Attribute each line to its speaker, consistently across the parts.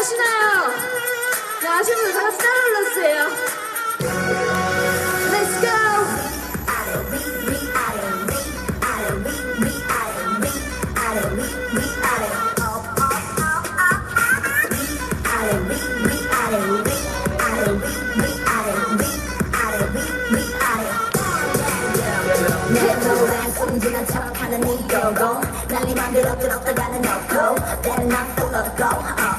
Speaker 1: 아시나요? 네, 아시는 분들 같이 따라 불러주세요. Let's go!
Speaker 2: 움직인 척하는 이 여고 난네 들었다가는 넣고 때는 나 풀어고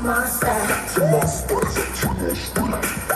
Speaker 2: monster, you monster, you monster.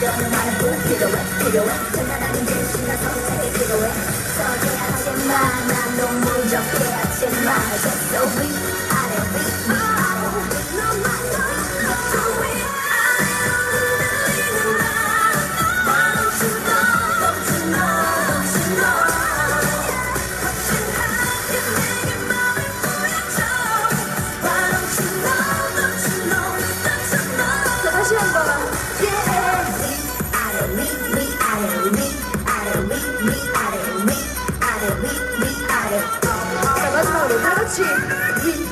Speaker 2: Dynamite, cigarette, cigarette. magic.